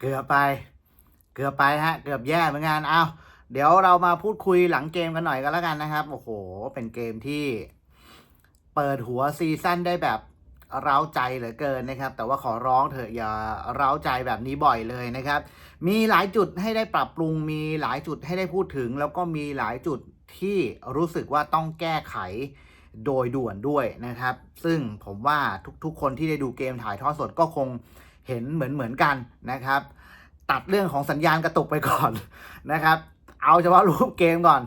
เกือบไป เกือบไปฮะ เกือบแย่เหมือนกันเอาเดี๋ยวเรามาพูดคุยหลังเกมกันหน่อยกันแล้วกันนะครับ โอ้โห เป็นเกมที่เปิดหัวซีซั่นได้แบบเร้าใจเหลือเกินนะครับ แต่ว่าขอร้องเถอะอย่าเร้าใจแบบนี้บ่อยเลยนะครับ มีหลายจุดให้ได้ปรับปรุง มีหลายจุดให้ได้พูดถึง แล้วก็มีหลายจุดที่รู้สึกว่าต้องแก้ไขโดยด่วนด้วยนะครับ ซึ่งผมว่าทุกๆ คนที่ได้ดูเกมถ่ายทอดสดก็คง เห็นเหมือนเหมือนกันนะครับ ตัดเรื่องของสัญญาณกระตุกไปก่อนนะครับ เอาเฉพาะรูปเกมก่อน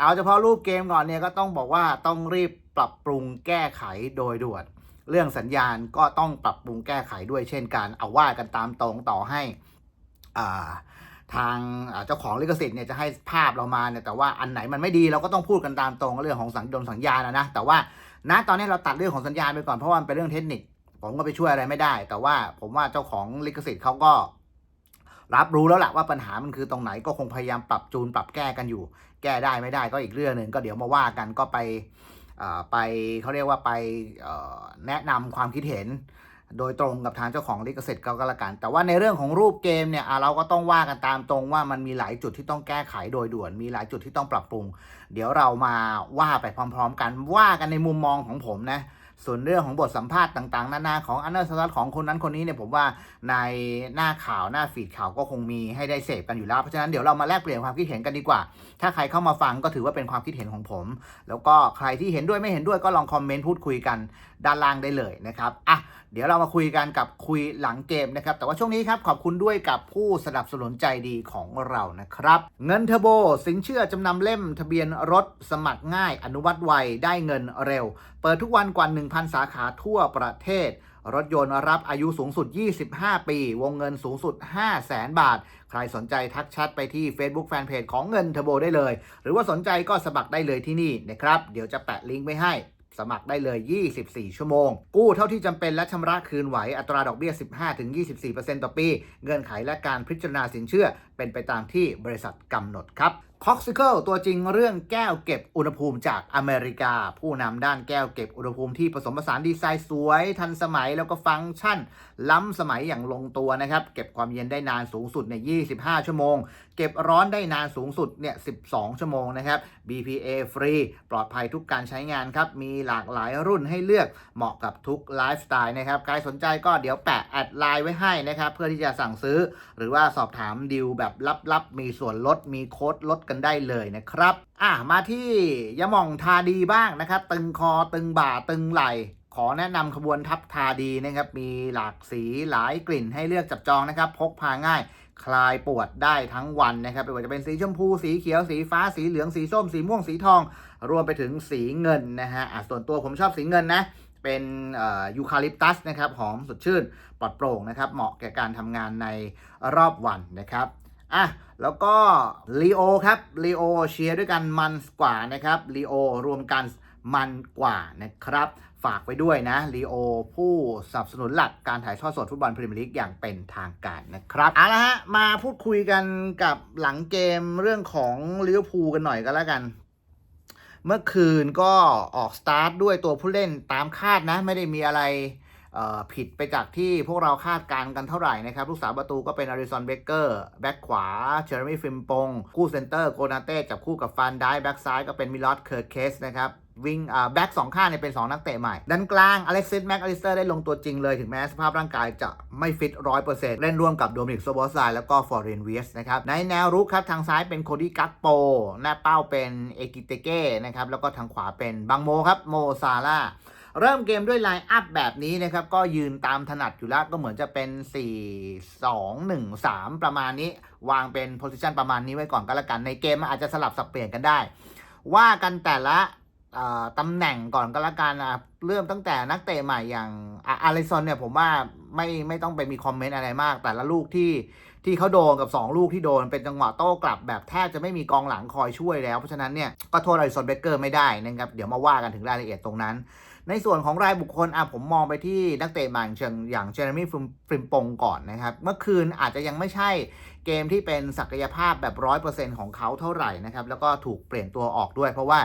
เอาเฉพาะรูปเกมก่อนเนี่ยก็ต้องบอกว่าต้องรีบปรับปรุงแก้ไขโดยด่วนเรื่องสัญญาณก็ต้องปรับปรุงแก้ไขด้วยเช่นกันเอาว่ากันตามตรงต่อให้อ่าทางเจ้าของลิขสิทธิ์เนี่ยจะให้ภาพเรามาเนี่ยแต่ว่าอันไหนมันไม่ดีเราก็ต้องพูดกันตามตรงเรื่องของสัญญาณสัญญาณนะนะแต่ว่าณตอนนี้เราตัดเรื่องของสัญญาณไปก่อนเพราะว่ามันเป็นเรื่องเทคนิค ผมก็ไปช่วยอะไรไม่ได้ แต่ว่าผมว่าเจ้าของลิขสิทธิ์เขาก็ รับรู้แล้วแหละว่าปัญหามันคือตรงไหนก็คงพยายามปรับจูนปรับแก้กันอยู่ แก้ได้ไม่ได้ก็อีกเรื่องหนึ่งก็เดี๋ยวมาว่ากันก็ไปไปเขาเรียกว่าไปแนะนำความคิดเห็น โดยตรงกับทางเจ้าของลิขสิทธิ์ก็แล้วกัน แต่ว่าในเรื่องของรูปเกมเนี่ยเราก็ต้องว่ากันตามตรงว่ามันมีหลายจุดที่ต้องแก้ไขโดยด่วน มีหลายจุดที่ต้องปรับปรุง เดี๋ยวเรามาว่าไปพร้อม ๆ กันว่ากันในมุมมองของผมนะ ส่วนเรื่องของบทสัมภาษณ์ต่างๆ นานาของอันเดอร์สลัดของคนนั้นคนนี้เนี่ยผมว่าในหน้าข่าวหน้าฟีดข่าวก็คงมีให้ได้เสพกันอยู่แล้ว เพราะฉะนั้นเดี๋ยวเรามาแลกเปลี่ยนความคิดเห็นกันดีกว่า ถ้าใครเข้ามาฟังก็ถือว่าเป็นความคิดเห็นของผม แล้วก็ใครที่เห็นด้วยไม่เห็นด้วยก็ลองคอมเมนต์พูดคุยกันด้านล่างได้เลยนะครับอะเดี๋ยวเรามาคุยกันกับคุยหลังเกมนะครับ แต่ว่าช่วงนี้ครับขอบคุณด้วยกับผู้สนับสนุนใจดีของเรานะครับ เงินเทอร์โบ สินเชื่อจำนำเล่ม ทะเบียนรถสมัครง่าย อนุมัติไวได้เงินเร็ว เปิดทุกวันกว่า 1,000 สาขาทั่วประเทศรถยนต์รับอายุสูงสุด 25 ปี วงเงินสูงสุด 5 0 0แสนบาท ใครสนใจทักแชทไปที่ Facebook Fanpage ของเงินเทอร์โบได้เลย หรือว่าสนใจก็สมัครได้เลยที่นี่นะครับ เดี๋ยวจะแปะลิงก์ไว้ให้ สมัครได้เลย 24 ชั่วโมง กู้เท่าที่จำเป็นและชำระคืนไหว อัตราดอกเบี้ย 15-24%ต่อปี เงื่อนไขและการพิจารณาสินเชื่อเป็นไปตามที่บริษัทกำหนดครับ c o x i c l e ตัวจริงเรื่องแก้วเก็บอุณหภูมิจากอเมริกา ผู้นำด้านแก้วเก็บอุณหภูมิที่ผสมผสานดีไซน์สวย ทันสมัยแล้วก็ฟังก์ชัน ล้ำสมัยอย่างลงตัวนะครับ เก็บความเย็นได้นานสูงสุดในย25 ชั่วโมง เก็บร้อนได้นานสูงสุดเนี่ย 12 ชั่วโมงนะครับ BPA ฟรีปลอดภัยทุกการใช้งานครับ มีหลากหลายรุ่นให้เลือกเหมาะกับทุกไลฟ์สไตล์นะครับใครสนใจก็เดี๋ยวแปะแอดไลน์ไว้ให้นะครับเพื่อที่จะสั่งซื้อ หรือว่าสอบถามดิวแบบลับๆมีส่วนลดมีโค้ดลดกันได้เลยนะครับ อะมาที่ยะหม่องทาดีบ้างนะครับ ตึงคอตึงบ่าตึงไหลขอแนะนำขบวนทัพทาดีนะครับ มีหลากสีหลายกลิ่นให้เลือกจับจองนะครับ พกพาง่าย คลายปวดได้ทั้งวันนะครับไม่ว่าจะเป็นสีชมพูสีเขียวสีฟ้าสีเหลืองสีส้ม สีม่วงสีทอง รวมไปถึงสีเงินนะฮะอะส่วนตัวผมชอบสีเงินนะ เป็นยูคาลิปตัสนะครับ หอมสดชื่นปลอดโปร่งนะครับ เหมาะแก่การทำงานในรอบวันนะครับ อะแล้วก็ลีโอครับลีโอเชียร์ด้วยกันมันกว่านะครับลีโอรวมกันมันกว่านะครับ ฝากไว้ด้วยนะลีโอผู้สนับสนุนหลักการถ่ายทอดสดฟุตบอลพรีเมียร์ลีกอย่างเป็นทางการนะครับเอาละฮะมาพูดคุยกันกับหลังเกมเรื่องของลิเวอร์พูลกันหน่อยก็แล้วกัน เมื่อคืนก็ออกสตาร์ทด้วยตัวผู้เล่นตามคาดนะ ไม่ได้มีอะไร ผิดไปจากที่พวกเราคาดการณ์กันเท่าไหร่นะครับ ลูกสาวประตูก็เป็นอาริสันเบเกอร์แบ็กขวาเชอร์มี่ฟิมปงคู่เซนเตอร์โกนาเต้จับคู่กับฟันได้แบ็กซ้ายก็เป็นมิลอสเคอร์เคสนะครับวิงอ่าแบ็กสองข้างเนี่ยเป็น 2 นักเตะใหม่ด้านกลางอเล็กซิสแม็กอลิสเตอร์ได้ลงตัวจริงเลย ถึงแม้สภาพร่างกายจะไม่ฟิตร้อยเปอร์เซ็นต์เล่นร่วมกับโดมินิกโซบอสไลแล้วก็ฟอร์เรนเวียสนะครับ ในแนวรุกครับ ทางซ้ายเป็นโคดี้กักโป หน้าเป้าเป็นเอกิเตเก้นะครับ แล้วก็ทางขวาเป็นบังโมครับ โมซาร่า เริ่มเกมด้วยไลน์อัพแบบนี้นะครับ ก็ยืนตามถนัดอยู่แล้วก็เหมือนจะเป็น 4 2 1 3 ประมาณนี้ วางเป็นโพซิชันประมาณนี้ไว้ก่อนก็แล้วกัน ในเกมมันอาจจะสลับสับเปลี่ยนกันได้ ว่ากันแต่ละตำแหน่งก่อนก็แล้วกันอะเริ่มตั้งแต่นักเตะใหม่อย่างอะอาริซอนเนี่ยผมว่าไม่ไม่ต้องไปมีคอมเมนต์อะไรมาก แต่ละลูกที่ที่เขาโดนกับ 2 ลูกที่โดนเป็นจังหวะโต้กลับแบบแทบจะไม่มีกองหลังคอยช่วยแล้ว เพราะฉะนั้นเนี่ยก็โทษอาริซอนเบเกอร์ไม่ได้นะครับเดี๋ยวมาว่ากันถึงรายละเอียดตรงนั้น ในส่วนของรายบุคคลอะผมมองไปที่นักเตะหม่เชิงอย่างเจอร์มี่ฟริมปงก่อนนะครับ เมื่อคืนอาจจะยังไม่ใช่เกมที่เป็นศักยภาพแบบร้อยเปอร์เซ็นต์ของเขาเท่าไหร่นะครับ แล้วก็ถูกเปลี่ยนตัวออกด้วยเพราะว่า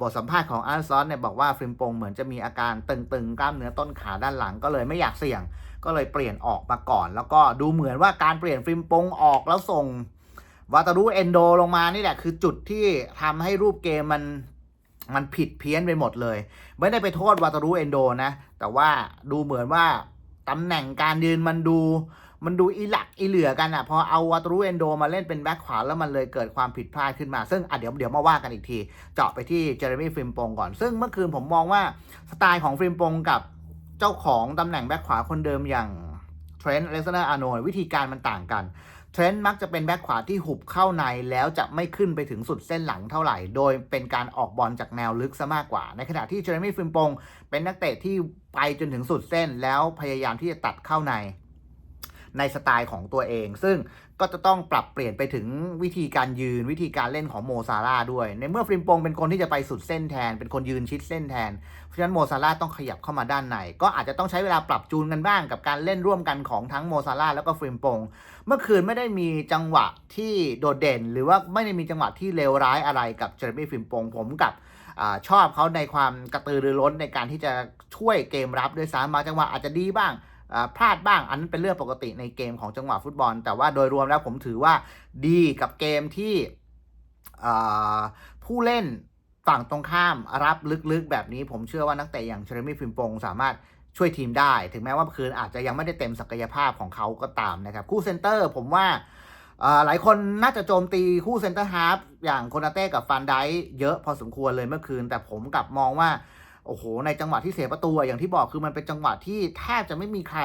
บทสัมภาษณ์ของอันซอนเนี่ยบอกว่าฟริมปงเหมือนจะมีอาการตึงๆ กล้ามเนื้อต้นขาด้านหลังก็เลยไม่อยากเสี่ยง ก็เลยเปลี่ยนออกมาก่อน แล้วก็ดูเหมือนว่าการเปลี่ยนฟริมปงออกแล้วส่งวาตารุเอนโดลงมานี่แหละคือจุดที่ทำให้รูปเกมมัน มันผิดเพี้ยนไปหมดเลย ไม่ได้ไปโทษวาตารุเอนโดนะ แต่ว่าดูเหมือนว่าตำแหน่งการยืนมันดู มันดูอีหลักอีเหลือกันอะ่ะพอเอาวาตารุเอนโดมาเล่นเป็นแบ็คขวาแล้วมันเลยเกิดความผิดพลาดขึ้นมา ซึ่งอะเดี๋ยวเดี๋ยวมาว่ากันอีกที เจาะไปที่เจอร์มี่ฟิล์มปงก่อน ซึ่งเมื่อคืนผมมองว่าสไตล์ของฟิล์มปงกับเจ้าของตำแหน่งแบ็คขวาคนเดิมอย่างเทรนต์เล็กซนอร์อาโนวิธีการมันต่างกัน เทรนต์มักจะเป็นแบ็คขวาที่หุบเข้าในแล้วจะไม่ขึ้นไปถึงสุดเส้นหลังเท่าไหร่ โดยเป็นการออกบอลจากแนวลึกซะมากกว่า ในขณะที่เจอร์มี่ฟิล์มปงเป็นนักเตะที่ไปจนถึงสุดเส้นแล้วพยายามที่จะตัดเข้าในในสไตล์ของตัวเอง ซึ่ง ก็จะต้องปรับเปลี่ยนไปถึงวิธีการยืนวิธีการเล่นของโมซาร่าด้วย ในเมื่อฟริมปงเป็นคนที่จะไปสุดเส้นแทน เป็นคนยืนชิดเส้นแทน เพราะฉะนั้นโมซาร่าต้องขยับเข้ามาด้านในก็อาจจะต้องใช้เวลาปรับจูนกันบ้างกับการเล่นร่วมกันของทั้งโมซาร่าแล้วก็ฟริมปงเมื่อคืนไม่ได้มีจังหวะที่โดดเด่น หรือว่าไม่ได้มีจังหวะที่เลวร้ายอะไรกับเจอร์มี่ฟริมปงผมกับอชอบเขาในความกระตือรือร้นในการที่จะช่วยเกมรับด้วยซ้ำบาจังหวะอาจจะดีบ้าง พลาดบ้างอันนั้นเป็นเรื่องปกติในเกมของจังหวะฟุตบอล แต่ว่าโดยรวมแล้วผมถือว่าดีกับเกมที่ผู้เล่นฝั่งตรงข้ามรับลึกๆ แบบนี้ผมเชื่อว่านักเตะอย่างเชอร์มี่ฟิมปงสามารถช่วยทีมได้ ถึงแม้ว่าเมื่อคืนอาจจะยังไม่ได้เต็มศักยภาพของเขาก็ตามนะครับ คู่เซนเตอร์ผมว่าหลายคนน่าจะโจมตีคู่เซนเตอร์ฮาร์ฟอย่างโคนาเต้กับฟันไดเยอะพอสมควรเลยเมื่อคืน แต่ผมกลับมองว่า โอ้โห ในจังหวะที่เสียประตูอย่างที่บอกคือมันเป็นจังหวะที่แทบจะไม่มีใคร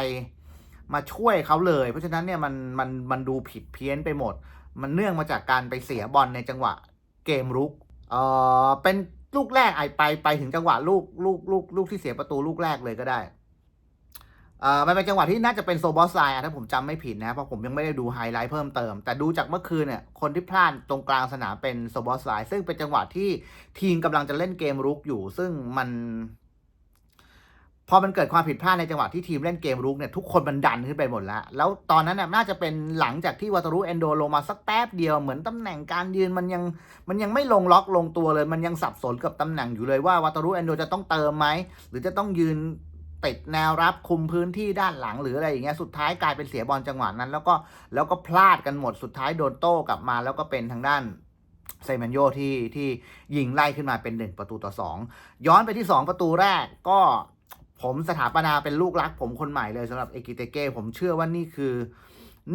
มาช่วยเขาเลย เพราะฉะนั้นเนี่ยมันมันมันดูผิดเพี้ยนไปหมด มันเนื่องมาจากการไปเสียบอลในจังหวะเกมรุก เอ่อ เป็นลูกแรกไอไปไปถึงจังหวะลูกลูกลูกลูกที่เสียประตูลูกแรกเลยก็ได้ เอ่อมันเป็นจังหวะที่น่าจะเป็นโซบอสไซน์ถ้าผมจำไม่ผิดนะเพราะผมยังไม่ได้ดูไฮไลท์เพิ่มเติม แต่ดูจากเมื่อคืนเนี่ยคนที่พลาดตรงกลางสนามเป็นโซบอสไซน์ซึ่งเป็นจังหวะที่ทีมกำลังจะเล่นเกมรุกอยู่ ซึ่งมัน พอมันเกิดความผิดพลาดในจังหวะที่ทีมเล่นเกมรุกเนี่ยทุกคนมันดันขึ้นไปหมดแล้ว แล้วตอนนั้นน่ะน่าจะเป็นหลังจากที่วาตารุเอนโดลงมาสักแป๊บเดียวเหมือนตำแหน่งการยืนมันยังมันยังไม่ลงล็อกลงตัวเลย มันยังสับสนกับตำแหน่งอยู่เลยว่าวาตารุเอนโดจะต้องเติมไหมหรือจะต้องยืน ติดแนวรับคุมพื้นที่ด้านหลังหรืออะไรอย่างเงี้ยสุดท้ายกลายเป็นเสียบอลจังหวะนั้น แล้วก็แล้วก็พลาดกันหมดสุดท้ายโดนโต้กลับมา แล้วก็เป็นทางด้านเซมันโยที่ที่ยิงไล่ขึ้นมาเป็นหนึ่งประตูต่อสองย้อนไปที่สองประตูแรกก็ผมสถาปนาเป็นลูกรักผมคนใหม่เลยสำหรับเอกิเตเก้ผมเชื่อว่านี่คือ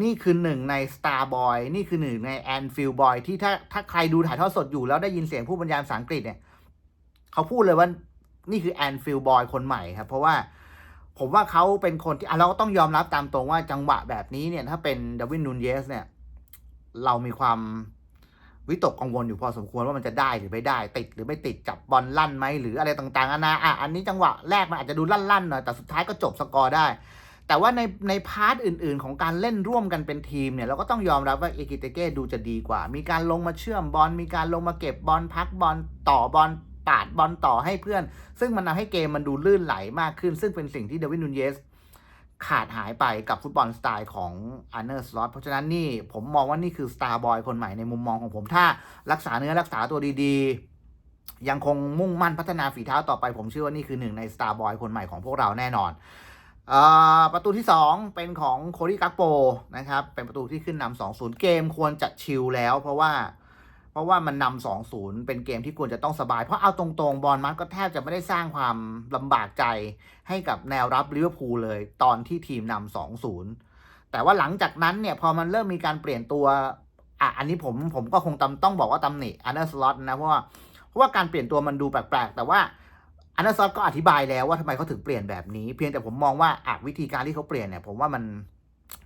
นี่คือหนึ่งใน Star Boy นี่คือหนึ่งใน Anfield Boy ที่ถ้าถ้าใครดูถ่ายทอดสดอยู่แล้วได้ยินเสียงผู้บรรยายภาษาอังกฤษเนี่ย เขาพูดเลยว่านี่คือ Anfield Boy คนใหม่ครับ เพราะว่า ผมว่าเขาเป็นคนที่อะเราก็ต้องยอมรับตามตรงว่าจังหวะแบบนี้เนี่ย ถ้าเป็นดาวินนูนเยสเนี่ย เรามีความวิตกกังวลอยู่พอสมควรว่ามันจะได้หรือไม่ได้ ติดหรือไม่ติดจับบอลลั่นไหมหรืออะไรต่างๆนานาอะอันนี้จังหวะแรกมันอาจจะดูลั่นๆหน่อยแต่สุดท้ายก็จบสกอร์ได้ แต่ว่าในในพาร์ทอื่น ๆ ของการเล่นร่วมกันเป็นทีมเนี่ยเราก็ต้องยอมรับว่าเอกิเตเก้ดูจะดีกว่า มีการลงมาเชื่อมบอลมีการลงมาเก็บบอลพักบอลต่อบอล ปาดบอลต่อให้เพื่อน ซึ่งมันทำให้เกมมันดูลื่นไหลมากขึ้น ซึ่งเป็นสิ่งที่เดวิดนูนเยสขาดหายไปกับฟุตบอลสไตล์ของอันเนอร์สล็อตเพราะฉะนั้นนี่ผมมองว่านี่คือสตาร์บอยคนใหม่ในมุมมองของผมถ้ารักษาเนื้อรักษาตัวดีๆ ยังคงมุ่งมั่นพัฒนาฝีเท้าต่อไป ผมเชื่อว่านี่คือหนึ่งในสตาร์บอยคนใหม่ของพวกเราแน่นอนอประตูที่ 2 เป็นของโคดี้กักโปนะครับ เป็นประตูที่ขึ้นนำ2 0 เกมควรจะชิลแล้ว เพราะว่า ราะว่ามันนำสองศูนย์เป็นเกมที่ควรจะต้องสบาย เพราะเอาตรงๆ บอลมัดก็แทบจะไม่ได้สร้างความลำบากใจให้กับแนวรับลิเวอร์พูลเลย ตอนที่ทีมนำสองศูนย์แต่ว่าหลังจากนั้นเนี่ยพอมันเริ่มมีการเปลี่ยนตัวอะอันนี้ผมผมก็คงตำต้องบอกว่าตำหนิอันเดอร์สล็อตนะเพราะว่าเพราะว่าการเปลี่ยนตัวมันดูแปลกๆ แต่ว่าอันเดอร์สล็อตก็อธิบายแล้วว่าทำไมเขาถึงเปลี่ยนแบบนี้ เพียงแต่ผมมองว่าอะวิธีการที่เขาเปลี่ยนเนี่ยผมว่ามัน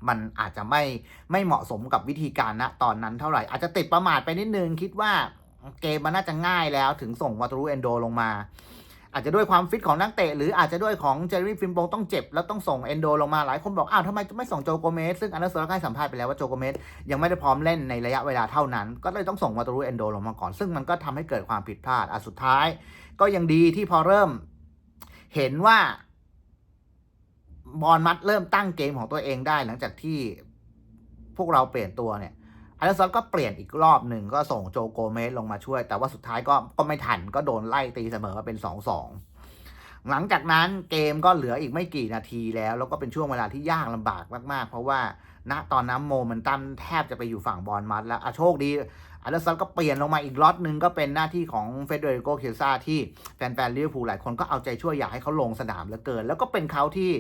มันอาจจะไม่ไม่เหมาะสมกับวิธีการณตอนนั้นเท่าไหร่ อาจจะติดประมาทไปนิดนึง คิดว่าเกมมันน่าจะง่ายแล้วถึงส่งวาตรุเอนโดลงมา อาจจะด้วยความฟิตของนักเตะ หรืออาจจะด้วยของเจอร์รี่ฟิมโปงต้องเจ็บ แล้วต้องส่งเอนโดลงมาหลายคนบอก อ้าวทำไมจะไม่ส่งโจโกเมสซึ่งอันเดอร์เซอร์ก็ให้สัมภาษณ์ไปแล้วว่าโจโกเมสยังไม่ได้พร้อมเล่นในระยะเวลาเท่านั้น ก็เลยต้องส่งวาตรุเอนโดลงมาก่อน ซึ่งมันก็ทำให้เกิดความผิดพลาดอะสุดท้าย ก็ยังดีที่พอเริ่ม เห็นว่า บอลมัดเริ่มตั้งเกมของตัวเองได้ หลังจากที่พวกเราเปลี่ยนตัวเนี่ยอาร์เซนอลก็เปลี่ยนอีกรอบหนึ่งก็ส่งโจโกเมสลงมาช่วย แต่ว่าสุดท้ายก็ก็ไม่ทันก็โดนไล่ตีเสมอมาเป็นสองสอง หลังจากนั้นเกมก็เหลืออีกไม่กี่นาทีแล้ว แล้วก็เป็นช่วงเวลาที่ยากลำบากมาก ๆ เพราะว่าณตอนนั้นโมเมนตั้มแทบจะไปอยู่ฝั่งบอลมัดแล้วอะโชคดีอัลเลซันก็เปลี่ยนลงมาอีกล็อตหนึ่งก็เป็นหน้าที่ของเฟเดริโกเคซ่าที่แฟนๆลิเวอร์พูลหลายคนก็เอาใจช่วยอยากให้เขาลงสนามเหลือเกิน แล้วก็เป็นเขาที่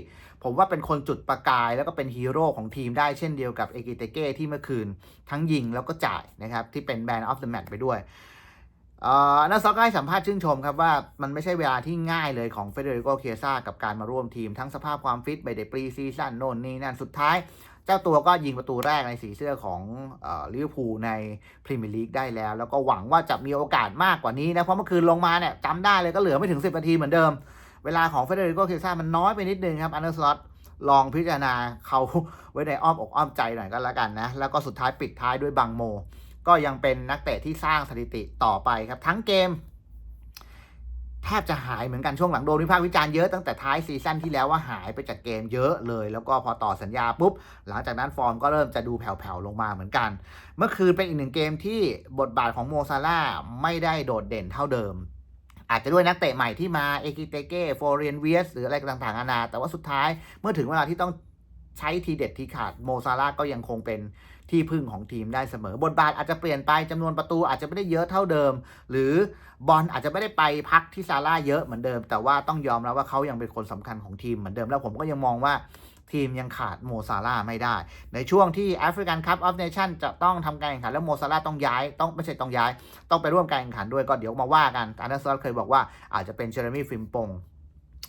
ผมว่าเป็นคนจุดประกาย แล้วก็เป็นฮีโร่ของทีมได้เช่นเดียวกับเอกิเตเก้ที่เมื่อคืนทั้งยิงแล้วก็จ่ายนะครับที่เป็นแบนออฟเดอะแมตช์ไปด้วย นักซอกให้สัมภาษณ์ชื่นชมครับว่ามันไม่ใช่เวลาที่ง่ายเลยของเฟเดริโกเคซ่ากับการมาร่วมทีมทั้งสภาพความฟิตไม่ได้ปรีซีซั่นโน่นนี่นั่นสุดท้าย เจ้าตัวก็ยิงประตูแรกในสีเสื้อของลิเวอร์พูลในพรีเมียร์ลีกได้แล้ว แล้วก็หวังว่าจะมีโอกาสมากกว่านี้นะ เพราะเมื่อคืนลงมาเนี่ยจำได้เลยก็เหลือไม่ถึง 10 นาทีเหมือนเดิม เวลาของเฟเดริโกเคซ่ามันน้อยไปนิดนึงครับอันเดอร์สล็อตลองพิจารณาเขาไว้ในอ้อมอกอ้อมใจหน่อยก็แล้วกันนะแล้วก็สุดท้ายปิดท้ายด้วยบังโม ก็ยังเป็นนักเตะที่สร้างสถิติต่อไปครับ ทั้งเกม แทบจะหายเหมือนกันช่วงหลังโดนวิพากษ์วิจารณ์เยอะตั้งแต่ท้ายซีซั่นที่แล้วว่าหายไปจากเกมเยอะเลย แล้วก็พอต่อสัญญาปุ๊บ หลังจากนั้นฟอร์มก็เริ่มจะดูแผ่วๆลงมาเหมือนกัน เมื่อคืนเป็นอีกหนึ่งเกมที่บทบาทของโมซาร่าไม่ได้โดดเด่นเท่าเดิมอาจจะด้วยนักเตะใหม่ที่มา เอกิเตเก้ โฟเรียนเวียส หรืออะไรต่างๆนานา แต่ว่าสุดท้ายเมื่อถึงเวลาที่ต้อง ใช้ทีเด็ดทีขาดโมซาร่าก็ยังคงเป็นที่พึ่งของทีมได้เสมอ บทบาทอาจจะเปลี่ยนไปจำนวนประตูอาจจะไม่ได้เยอะเท่าเดิม หรือบอลอาจจะไม่ได้ไปพักที่ซาร่าเยอะเหมือนเดิม แต่ว่าต้องยอมรับว่าเขายังเป็นคนสำคัญของทีมเหมือนเดิมแล้วผมก็ยังมองว่าทีมยังขาดโมซาร่าไม่ได้ ในช่วงที่แอฟริกันคัพออฟเนชั่นจะต้องทำการแข่งขัน แล้วโมซาร่าต้องย้ายต้องไม่ใช่ต้องย้าย ต้องไปร่วมการแข่งขันด้วยก็เดี๋ยวมาว่ากันอันเดอร์ซอลเคยบอกว่าอาจจะเป็นเชอร์มี่ฟิมปง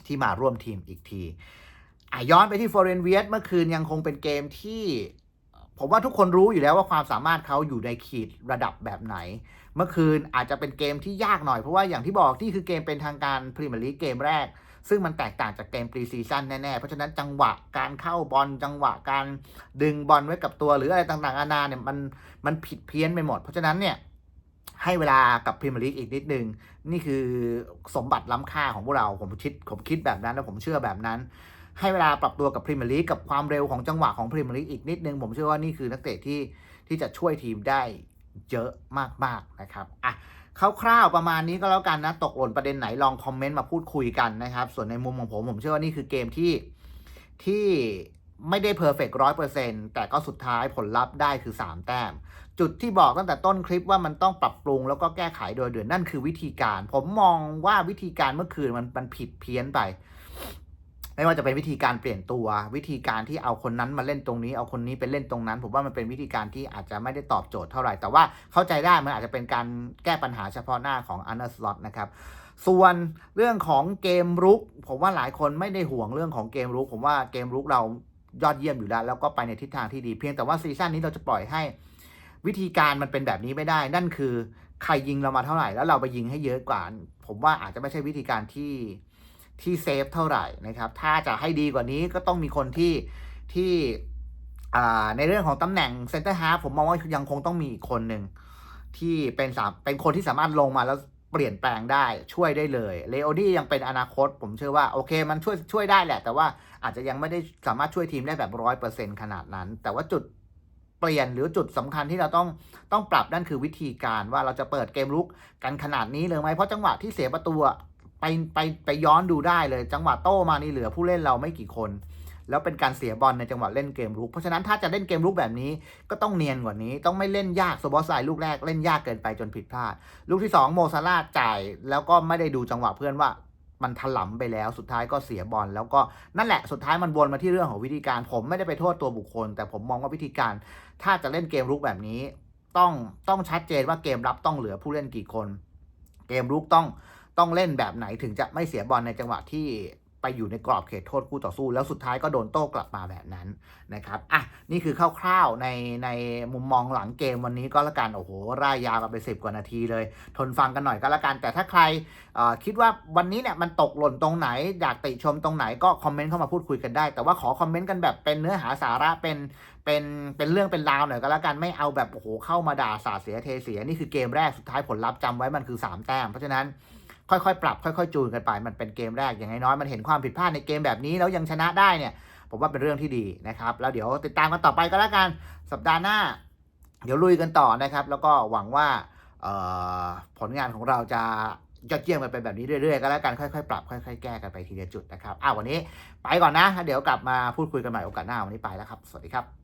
ที่มาร่วมทีมอีกที ย้อนไปที่ฟอร์เรนเวียสเมื่อคืนยังคงเป็นเกมที่ ผมว่าทุกคนรู้อยู่แล้วว่าความสามารถเขาอยู่ในขีดระดับแบบไหน เมื่อคืนอาจจะเป็นเกมที่ยากหน่อย เพราะว่าอย่างที่บอกที่คือเกมเป็นทางการพรีเมียร์ลีกเกมแรก ซึ่งมันแตกต่างจากเกมปรีซีซั่นแน่ ๆ เพราะฉะนั้นจังหวะการเข้าบอลจังหวะการดึงบอลไว้กับตัวหรืออะไรต่างๆนานาเนี่ยมันมันผิดเพี้ยนไปหมด เพราะฉะนั้นเนี่ยให้เวลากับพรีเมียร์ลีกอีกนิดนึง นี่คือสมบัติล้ำค่าของพวกเราผมคิดผมคิดแบบนั้นแล้วผมเชื่อแบบนั้น ให้เวลาปรับตัวกับพรีเมียร์ลีกกับความเร็วของจังหวะของพรีเมียร์ลีกอีกนิดนึง ผมเชื่อว่านี่คือนักเตะที่ที่จะช่วยทีมได้เยอะมากๆนะครับอะคร่าวๆประมาณนี้ก็แล้วกันนะ ตกหล่นประเด็นไหนลองคอมเมนต์มาพูดคุยกันนะครับ ส่วนในมุมของผม ผมเชื่อว่านี่คือเกมที่ที่ไม่ได้เพอร์เฟกต์ร้อยเปอร์เซ็นต์แต่ก็สุดท้ายผลลัพธ์ได้คือ 3 แต้ม จุดที่บอกตั้งแต่ต้นคลิปว่ามันต้องปรับปรุงแล้วก็แก้ไขโดยเด่วนนั่นคือวิธีการ ผมมองว่าวิธีการเมื่อคืนมันมันผิดเพี้ยนไป ไม่ว่าจะเป็นวิธีการเปลี่ยนตัว วิธีการที่เอาคนนั้นมาเล่นตรงนี้ เอาคนนี้ไปเล่นตรงนั้น ผมว่ามันเป็นวิธีการที่อาจจะไม่ได้ตอบโจทย์เท่าไหร่ แต่ว่าเข้าใจได้มันอาจจะเป็นการแก้ปัญหาเฉพาะหน้าของอันเดอร์สล็อตนะครับส่วนเรื่องของเกมรุก ผมว่าหลายคนไม่ได้ห่วงเรื่องของเกมรุก ผมว่าเกมรุกเรายอดเยี่ยมอยู่แล้ว แล้วก็ไปในทิศทางที่ดีเพียงแต่ว่าซีซั่นนี้เราจะปล่อยให้ วิธีการมันเป็นแบบนี้ไม่ได้ นั่นคือใครยิงเรามาเท่าไหร่แล้วเราไปยิงให้เยอะกว่า ผมว่าอาจจะไม่ใช่วิธีการที่ ที่เซฟเท่าไหร่นะครับ ถ้าจะให้ดีกว่านี้ก็ต้องมีคนที่ที่ในเรื่องของตำแหน่งเซนเตอร์ฮาร์ผมมองว่ายังคงต้องมีอีกคนหนึ่งที่เป็นสามเป็นคนที่สามารถลงมาแล้วเปลี่ยนแปลงได้ช่วยได้เลยเลโอดี้ยังเป็นอนาคต ผมเชื่อว่าโอเค มันช่วยช่วยได้แหละ แต่ว่าอาจจะยังไม่ได้สามารถช่วยทีมได้แบบร้อยเปอร์เซ็นขนาดนั้น แต่ว่าจุดเปลี่ยนหรือจุดสำคัญที่เราต้องต้องปรับนั่นคือวิธีการว่าเราจะเปิดเกมลุกกันขนาดนี้เลยไหมเพราะจังหวะที่เสียประตู ไปไปไปย้อนดูได้เลย จังหวะโต้มานี่เหลือผู้เล่นเราไม่กี่คน แล้วเป็นการเสียบอลในจังหวะเล่นเกมรุก เพราะฉะนั้นถ้าจะเล่นเกมรุกแบบนี้ก็ต้องเนียนกว่านี้ ต้องไม่เล่นยากโซบอสไซลูกแรกเล่นยากเกินไปจนผิดพลาด ลูกที่ 2 โมซาร่าจ่าย แล้วก็ไม่ได้ดูจังหวะเพื่อนว่ามันถลำไปแล้วสุดท้ายก็เสียบอลแล้วก็นั่นแหละสุดท้ายมันวนมาที่เรื่องของวิธีการ ผมไม่ได้ไปโทษตัวบุคคล แต่ผมมองว่าวิธีการ ถ้าจะเล่นเกมรุกแบบนี้ ต้องต้องชัดเจนว่าเกมรับต้องเหลือผู้เล่นกี่คน เกมรุกต้อง ต้องเล่นแบบไหนถึงจะไม่เสียบอลในจังหวะที่ไปอยู่ในกรอบเขตโทษคู่ต่อสู้ แล้วสุดท้ายก็โดนโต้กลับมาแบบนั้นนะครับอะนี่คือคร่าวๆในในมุมมองหลังเกมวันนี้ก็แล้วกันโอ้โหร่ายยาวกันไปสิบกว่านาทีเลย ทนฟังกันหน่อยก็แล้วกัน แต่ถ้าใครคิดว่าวันนี้เนี่ยมันตกหล่นตรงไหน อยากติชมตรงไหนก็คอมเมนต์เข้ามาพูดคุยกันได้ แต่ว่าขอคอมเมนต์กันแบบเป็นเนื้อหาสาระเป็นเป็นเป็นเรื่องเป็นราวหน่อยก็แล้วกันไม่เอาแบบโอ้โหเข้ามาด่าสาเสียเทเสียนี่คือเกมแรกสุดท้ายผลลัพธ์จำไว้มันคือสามแต้มเพราะฉะนั้น ค่อยๆ ปรับค่อยๆ จูนกันไป มันเป็นเกมแรกอย่างน้อยๆมันเห็นความผิดพลาดในเกมแบบนี้แล้วยังชนะได้เนี่ย ผมว่าเป็นเรื่องที่ดีนะครับ แล้วเดี๋ยวติดตามกันต่อไปก็แล้วกันสัปดาห์หน้า เดี๋ยวลุยกันต่อนะครับ แล้วก็หวังว่าผลงานของเราจะยอดเยี่ยมกันไปแบบนี้เรื่อยๆก็แล้วกันค่อยๆ ปรับค่อยๆ แก้กันไปทีละจุดนะครับอ้าววันนี้ไปก่อนนะ เดี๋ยวกลับมาพูดคุยกันใหม่โอกาสหน้าวันนี้ไปแล้วครับ สวัสดีครับ